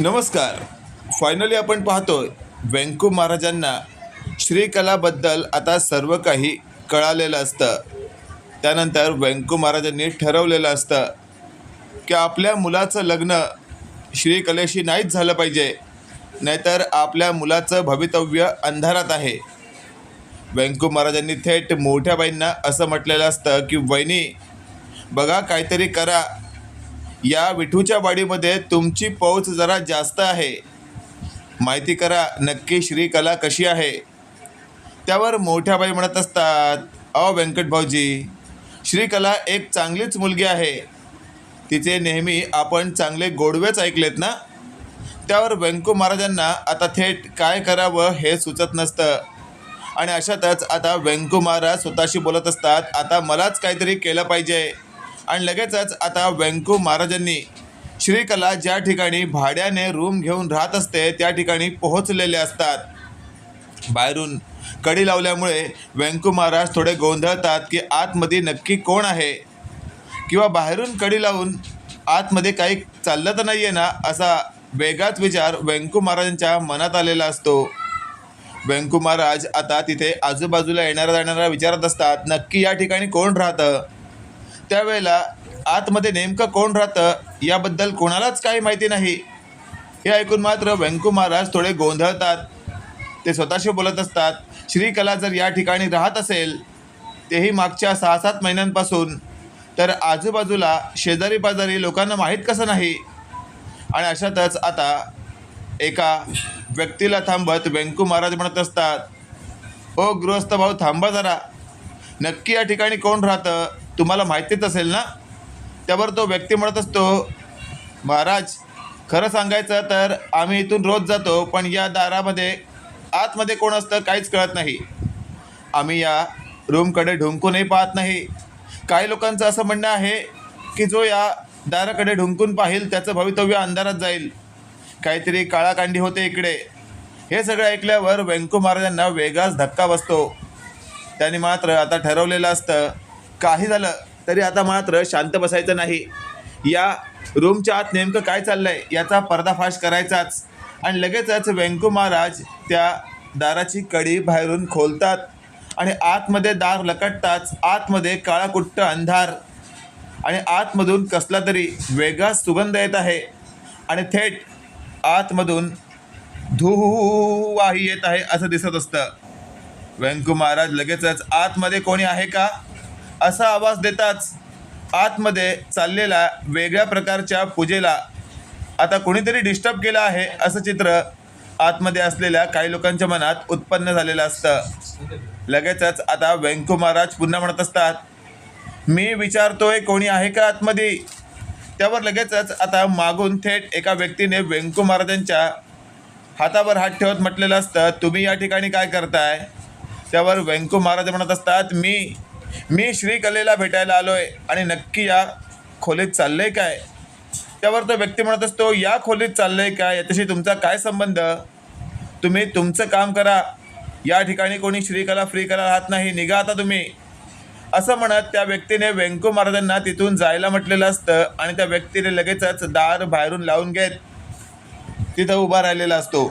नमस्कार. फायनली आपण पाहतोय व्यंकू महाराजांना श्रीकलाबद्दल आता सर्व काही कळालेलं असतं. त्यानंतर व्यंकू महाराजांनी ठरवलेलं असतं की आपल्या मुलाचं लग्न श्रीकलेशी नाहीच झालं पाहिजे. नाहीतर आपल्या मुलाचं भवितव्य अंधारात आहे. व्यंकू महाराजांनी थेट मोठ्या बाईंना असं म्हटलेलं असतं की वहिनी बघा काहीतरी करा. या विठूच्या वाडीमध्ये तुमची पौच जरा जास्त आहे. माहिती करा नक्की श्रीकला कशी आहे? त्यावर मोठ्या बाई म्हणत असतात अहो व्यंकट भाऊजी श्रीकला एक चांगलीच मुलगी आहे. तिचे नेहमी आपण चांगले गोडवेच ऐकलेत ना? त्यावर व्यंकू महाराजांना आता थेट काय करावं हे सुचत नसतं. आणि अशातच आता व्यंकू महाराज स्वतःशी बोलत असतात आता मलाच काहीतरी केलं पाहिजे. आणि लगेचच आता व्यंकू महाराजांनी श्रीकला ज्या ठिकाणी भाड्याने रूम घेऊन राहत असते त्या ठिकाणी पोहोचलेले असतात. बाहेरून कडी लावल्यामुळे व्यंकू महाराज थोडे गोंधळतात की आतमध्ये नक्की कोण आहे? किंवा बाहेरून कडी लावून आतमध्ये काही चाललं तर नाही आहे ना असा वेगळाच विचार व्यंकू महाराजांच्या मनात आलेला असतो. व्यंकू महाराज आता तिथे आजूबाजूला येणारा जाणारा विचारत असतात नक्की या ठिकाणी कोण राहतं? त्यावेळेला आतमध्ये नेमकं कोण राहतं याबद्दल कोणालाच काही माहिती नाही. हे ऐकून मात्र व्यंकू महाराज थोडे गोंधळतात. ते स्वतःशी बोलत असतात. श्रीकला जर या ठिकाणी राहत असेल तेही मागच्या सहा सात महिन्यांपासून. तर आजूबाजूला शेजारी पाजारी लोकांना माहीत कसं नाही? आणि अशातच आता एका व्यक्तीला थांबत व्यंकू महाराज म्हणत असतात ओ गृहस्थ भाऊ थांबा जरा. नक्की या ठिकाणी कोण राहतं? तुम्हाला माहितीच असेल ना? त्यावर तो व्यक्ती म्हणत असतो महाराज खरं सांगायचं तर आम्ही इथून रोज जातो पण या दारामध्ये आतमध्ये कोण असतं काहीच कळत नाही. आम्ही या रूमकडे ढुंकूनही पाहत नाही. काही लोकांचं असं म्हणणं आहे की जो या दाराकडे ढुंकून पाहिल त्याचं भवितव्य अंधारात जाईल. काहीतरी काळाकांडी होते इकडे. हे सगळं ऐकल्यावर व्यंकू महाराजांना वेगळाच धक्का बसतो. त्यांनी मात्र आता ठरवलेलं असतं काही झालं तरी आता मात्र शांत बसायचं नाही. या रूमच्या आत नेमकं काय चाललं आहे याचा पर्दाफाश करायचाच. आणि लगेचच व्यंकू महाराज त्या दाराची कडी बाहेरून खोलतात आणि आतमध्ये दार लकटताच आतमध्ये काळाकुट्ट अंधार. आणि आतमधून कसला तरी वेगळा सुगंध येत आहे. आणि थेट आतमधून धुवाही येत आहे असं दिसत असतं. व्यंकू महाराज लगेचच आतमध्ये कोणी आहे का? असा आवाज देताच आतमध्ये चाललेल्या वेगळ्या प्रकारच्या पूजेला आता कोणीतरी डिस्टर्ब केलं आहे असं चित्र आतमध्ये असलेल्या काही लोकांच्या मनात उत्पन्न झालेलं असतं. लगेचच आता व्यंकू महाराज पुन्हा म्हणत असतात मी विचारतोय कोणी आहे का आतमध्ये? त्यावर लगेचच आता मागून थेट एका व्यक्तीने व्यंकू महाराजांच्या हातावर हात ठेवत म्हटलेलं असतं तुम्ही या ठिकाणी काय करताय? त्यावर व्यंकू महाराज म्हणत असतात मी मी श्रीकलेला भेटायला आलो आहे आणि नक्की या खोलीत चाललं आहे काय? त्यावर तो व्यक्ती म्हणत असतो या खोलीत चाललं आहे काय? याच्याशी तुमचा काय संबंध? तुम्ही तुमचं काम करा. या ठिकाणी कोणी श्रीकला फ्रीकला राहत नाही. निघा आता तुम्ही. असं म्हणत त्या व्यक्तीने व्यंकू महाराजांना तिथून जायला म्हटलेलं असतं आणि त्या व्यक्तीने लगेचच दार बाहेरून लावून घेत तिथं उभा राहिलेला असतो.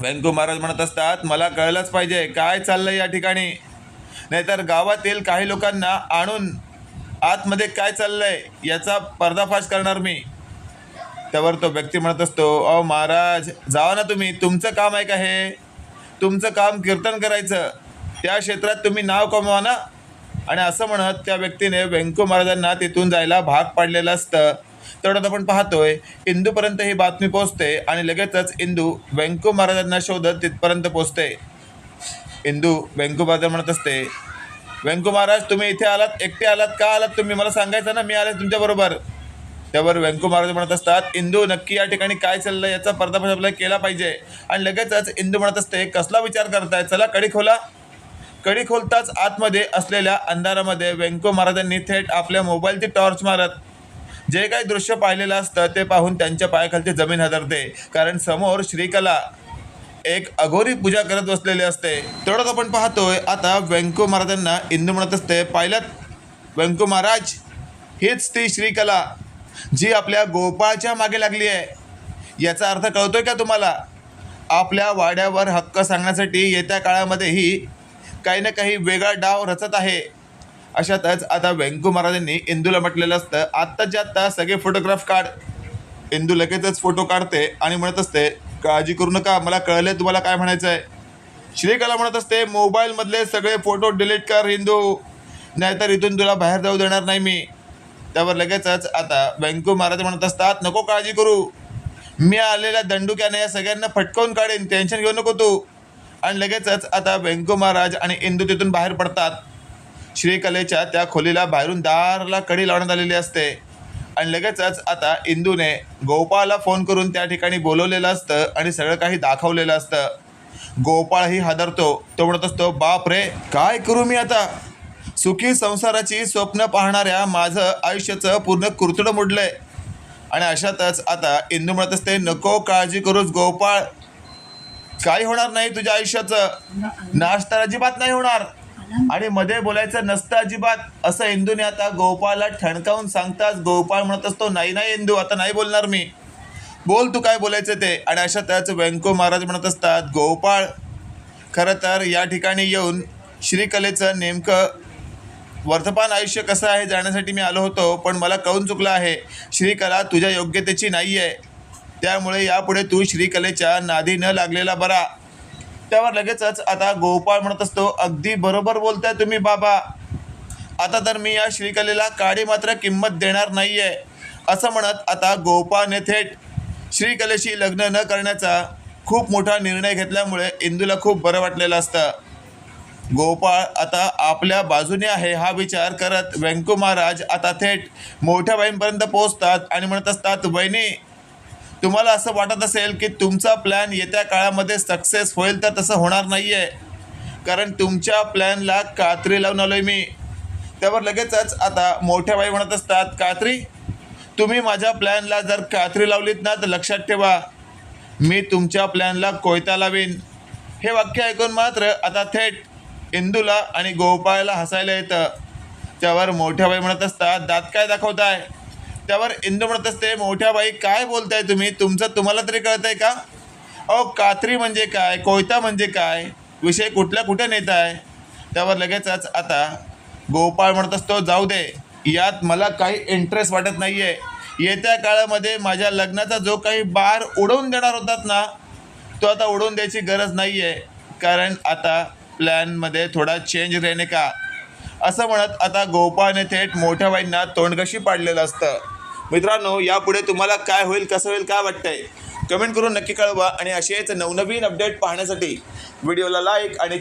व्यंकू महाराज म्हणत असतात मला कळलंच पाहिजे. काय चाललंय या ठिकाणी? नाहीतर गावातील काही लोकांना आणून आतमध्ये काय चाललंय याचा पर्दाफाश करणार मी. त्यावर तो व्यक्ती म्हणत असतो अहो महाराज जावा ना तुम्ही. तुमचं काम आहे का हे? तुमचं काम कीर्तन करायचं. त्या क्षेत्रात तुम्ही नाव कमवा ना. आणि असं म्हणत त्या व्यक्तीने व्यंकू महाराजांना तिथून जायला भाग पाडलेलं असतं. तेवढ्यात आपण पाहतोय इंदूपर्यंत ही बातमी पोचते आणि लगेचच इंदू व्यंकू महाराजांना शोधत तिथपर्यंत पोचते इंदू व्यंकू महाराज म्हणत असते व्यंकू महाराज तुम्ही इथे आलात एकटे आलात का आलात तुम्ही? मला सांगायचं ना मी आले तुमच्याबरोबर त्यावर व्यंकू महाराज म्हणत असतात इंदू नक्की या ठिकाणी काय चाललं याचा पर्दाफाश आपल्याला केला पाहिजे. आणि लगेचच इंदू म्हणत असते कसला विचार करताय? चला कडी खोला. कडी खोलताच आतमध्ये असलेल्या अंधारामध्ये व्यंकू महाराजांनी थेट आपल्या मोबाईलची टॉर्च मारत जे काही दृश्य पाहिलेलं असतं ते पाहून त्यांच्या पायाखालची जमीन हादरते. कारण समोर श्रीकला एक अघोरी पूजा करत बसलेली असते. तेवढंच आपण पाहतोय आता व्यंकू महाराजांना इंदू म्हणत असते पाहिल्यात व्यंकू महाराज हीच ती श्रीकला जी आपल्या गोपाळच्या मागे लागली आहे. याचा अर्थ कळतोय का तुम्हाला? आपल्या वाड्यावर हक्क सांगण्यासाठी येत्या काळामध्येही काही ना काही वेगळा डाव रचत आहे. अशातच आता व्यंकू महाराजांनी इंदूला म्हटलेलं असतं आत्ताच्या आत्ता सगळे फोटोग्राफ काढ. इंदू लगेचच फोटो काढते आणि म्हणत असते काळजी करू नका. मला कळले तुम्हाला काय म्हणायचं आहे श्रीकला म्हणत असते मोबाईलमधले सगळे फोटो डिलीट कर हिंदू. नाहीतर इथून तुला बाहेर जाऊ देणार नाही मी. त्यावर लगेचच आता व्यंकू महाराज म्हणत असतात नको काळजी करू. मी आलेल्या दंडुक्याने या सगळ्यांना फटकावून काढेन. टेन्शन घेऊ नको तू. आणि लगेचच आता व्यंकू महाराज आणि इंदू तिथून बाहेर पडतात. श्रीकलेच्या त्या खोलीला बाहेरून दारला कडी लावण्यात आलेली असते. आणि लगेचच आता इंदूने गोपाळला फोन करून त्या ठिकाणी बोलवलेलं असतं आणि सगळं काही दाखवलेलं असतं. गोपाळही हादरतो. तो म्हणत असतो बाप रे काय करू मी आता? सुखी संसाराची स्वप्न पाहणाऱ्या माझं आयुष्याचं पूर्ण कुरतडं मोडलंय. आणि अशातच आता इंदू म्हणत असते नको काळजी करूच गोपाळ. काही होणार नाही तुझ्या आयुष्याचं. नाश्ता अजिबात नाही होणार. आणि मध्ये बोलायचं नसतं अजिबात. असं इंदूने आता गोपाळला ठणकावून सांगताच गोपाळ म्हणत असतो नाही नाही इंदू आता नाही बोलणार मी. बोल तू काय बोलायचं ते. आणि अशा त्याच व्यंको महाराज म्हणत असतात गोपाळ खरं तर या ठिकाणी येऊन श्रीकलेचं नेमकं वर्तमान आयुष्य कसं आहे जाण्यासाठी मी आलो होतो पण मला कळून चुकलं आहे. श्रीकला तुझ्या योग्यतेची नाही आहे त्यामुळे यापुढे तू श्रीकलेच्या नादी न लागलेला बरा. त्यावर लगेचच आता गोपाळ म्हणत असतो अगदी बरोबर बोलताय तुम्ही बाबा. आता तर मी या श्रीकलेला काडी मात्र किंमत देणार नाही आहे असं म्हणत आता गोपाळने थेट श्रीकलेशी लग्न न करण्याचा खूप मोठा निर्णय घेतल्यामुळे इंदूला खूप बरं वाटलेलं असतं. गोपाळ आता आपल्या बाजूने आहे हा विचार करत व्यंकू महाराज आता थेट मोठ्या बहीणपर्यंत पोहोचतात आणि म्हणत असतात वहिनी तुम्हाला असं वाटत असेल की तुमचा प्लॅन येत्या काळामध्ये सक्सेस होईल तर तसं होणार नाही आहे कारण तुमच्या प्लॅनला कात्री लावून आलो आहे मी. त्यावर लगेचच आता मोठ्या बाई म्हणत असतात कात्री तुम्ही माझ्या प्लॅनला जर कात्री लावलीत ना तर लक्षात ठेवा. मी तुमच्या प्लॅनला कोयता लावीन. हे वाक्य ऐकून मात्र आता थेट इंदूला आणि गोपाळला हसायला येतं. त्यावर मोठ्या बाई म्हणत असतात दात काय दाखवताय? त्यावर इंदू म्हणत असते. मोठ्या बाई काय बोलताय तुम्ही? तुमचं तुम्हाला तरी कळत आहे का? अहो कात्री म्हणजे काय? कोयता म्हणजे काय? विषय कुठल्या कुठे नेत आहे? त्यावर लगेचच आता गोपाळ म्हणत असतो जाऊ दे. यात मला काही इंटरेस्ट वाटत नाही आहे येत्या काळामध्ये माझ्या लग्नाचा जो काही बार उडवून देणार होतात ना तो आता उडवून द्यायची गरज नाही आहे कारण आता प्लॅनमध्ये थोडा चेंज रेने का? असं म्हणत आता गोपाळने थेट मोठ्या बाईंना तोंडकशी पाडलेलं असतं. मित्रांनो यापुढे तुम्हाला काय होईल कसं होईल काय वाटतंय? कमेंट करून नक्की कळवा आणि असेच नवनवीन अपडेट पाहण्यासाठी व्हिडिओला लाईक आणि